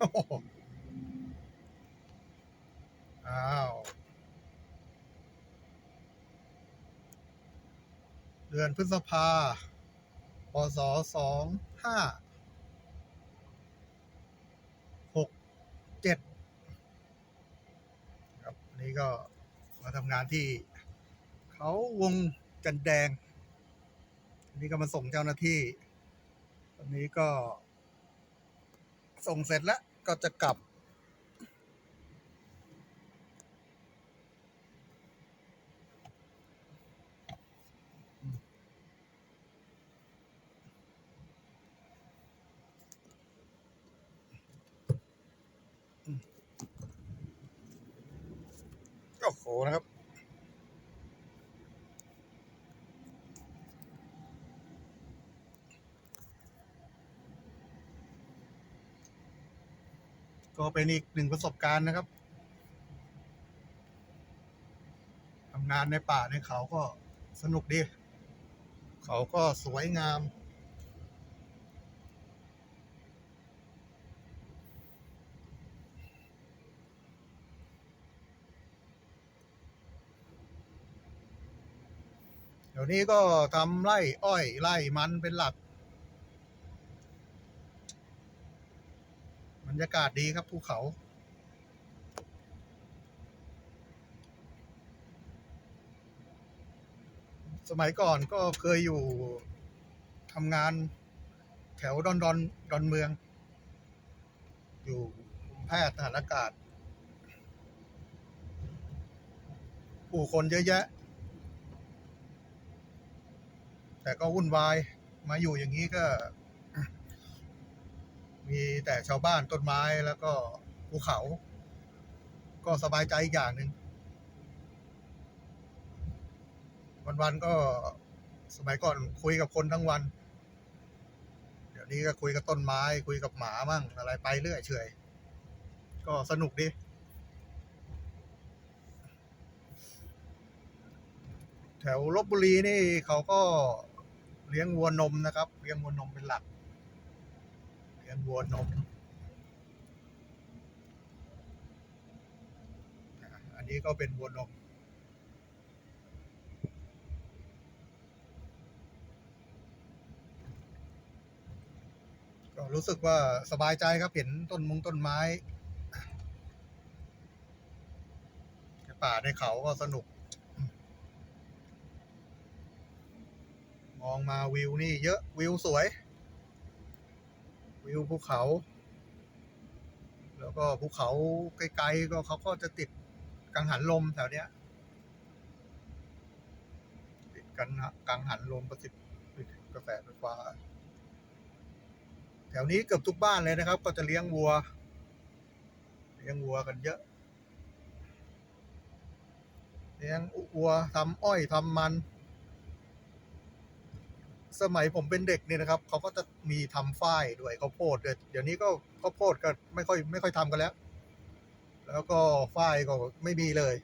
อ้าว เดือนพฤษภาพศสองห้าหกเจ็ดครับนนี้ก็มาทำงานที่เขาวงจันแดงนนี้ก็มาส่งเจ้าหน้าที่ตอนนี้ก็ส่งเสร็จแล้ว ก็จะกลับ โอ้โหนะครับ ก็เป็นอีกหนึ่งประสบการณ์นะครับทำงานในป่าในเขาก็สนุกดี เขาก็สวยงาม เดี๋ยวนี้ก็ทำไร่อ้อยไร่มันเป็นหลัก รยากาศดีครับภูเขา สมัยก่อนก็เคยอยู่ทำงานแถวดอนดอนดอนเมือง อยู่แพทย์ทหารอากาศ ผู้คนเยอะแยะ แต่ก็วุ่นวาย มาอยู่อย่างนี้ก็ มีแต่ชาวบ้านต้นไม้แล้วก็ภูเขา ก็สบายใจอีกอย่างหนึ่งวันๆก็สมัยก่อนคุยกับคนทั้งวัน เดี๋ยวนี้ก็คุยกับต้นไม้ คุยกับหมามั่งอะไรไปเรื่อยเฉยก็สนุกดีแถวลบบุรีนี่เขาก็เลี้ยงวัวนมนะครับ เลี้ยงวัวนมเป็นหลัก ลี้ยงวัวนมอันนี้ก็เป็นวัวนมก็รู้สึกว่าสบายใจครับเห็นต้นมงต้นไม้ป่าในเขาก็สนุก มองมาวิวนี่เยอะวิวสวย วิวภูเขา แล้วก็ภูเขาไกลๆก็เขาก็จะติดกังหันลมแถวเนี้ย ติดกันกังหันลมประสิทธิ์กระแสไฟฟ้าแถวนี้เกือบทุกบ้านเลยนะครับ ก็จะเลี้ยงวัว เลี้ยงวัวกันเยอะ เลี้ยงวัวทำอ้อยทำมัน สมัยผมเป็นเด็กเนี่ยนะครับเขาก็จะมีทำฝ้ายด้วยข้าวโพดด้วยเดี๋ยวนี้ก็ข้าวโพดก็ไม่ค่อยไม่ค่อยทำกันแล้ว แล้วก็ฝ้ายก็ไม่มีเลย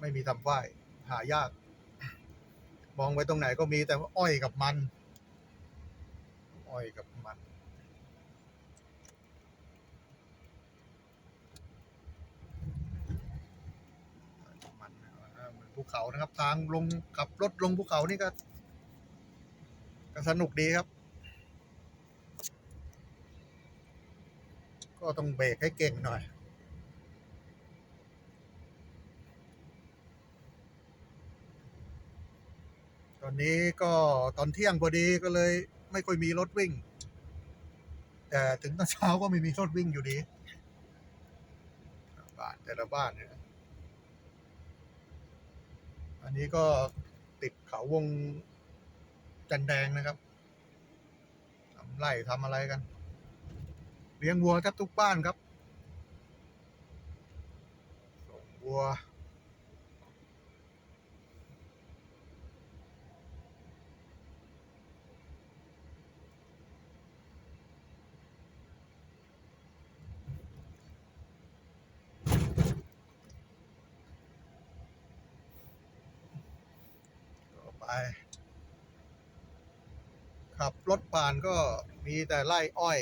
ไม่มีทำฝ้าย หายาก มองไปตรงไหนก็มีแต่อ้อยกับมัน อ้อยกับมันมันอ่าเหมือนภูเขานะครับ ทางลงขับรถลงภูเขานี่ก็ ก็สนุกดีครับ ก็ต้องเบรกให้เก่งหน่อย ตอนนี้ก็ตอนเที่ยงพอดีก็เลยไม่ค่อยมีรถวิ่ง แต่ถึงตอนเช้าก็ไม่มีรถวิ่งอยู่ดี บ้านแต่ละบ้านเนี่ยอันนี้ก็ติดเขาวง จันแดงนะครับทำไร่ทำอะไรกัน เลี้ยงวัวแทบทุกบ้านครับส่งวัวไป ขับรถผ่านก็มีแต่ไร่อ้อย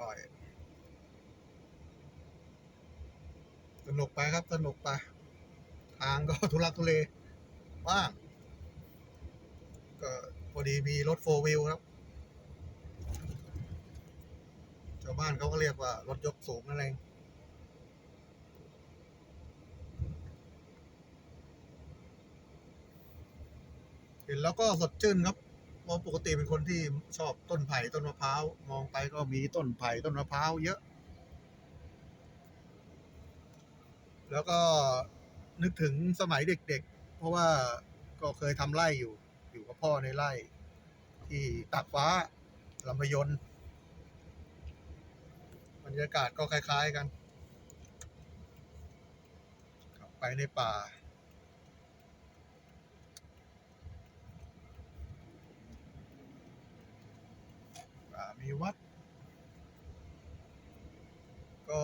อ้อย สนุกไปครับ สนุกไป ทางก็ทุลักทุเลว่าง ก็พอดีมีรถโฟวิลครับ ชาวบ้านเขาก็เรียกว่ารถยกสูงนั่นเอง ห็นแล้วก็สดชื่นครับเพราะปกติเป็นคนที่ชอบต้นไผ่ต้นมะพร้าวมองไปก็มีต้นไผ่ต้นมะพร้าวเยอะ แล้วก็นึกถึงสมัยเด็กๆ เพราะว่าก็เคยทำไร่อยู่อยู่กับพ่อในไร่ ที่ตากฟ้าลำพยนบรรยากาศก็คล้าย ๆกัน ไปในป่ามีวัด ก็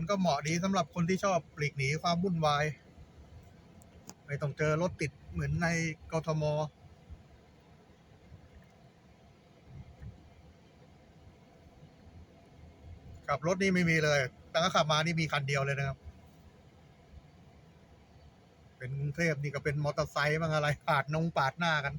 มันก็เหมาะดีสำหรับคนที่ชอบปลีกหนีความวุ่นวาย ไม่ต้องเจอรถติดเหมือนในกทม ขับรถนี่ไม่มีเลยตั้งแต่ขับมานี่มีคันเดียวเลยนะครับ เป็นกรุงเทพนี่ก็เป็นมอเตอร์ไซค์บ้างอะไรปาดนงปาดหน้ากัน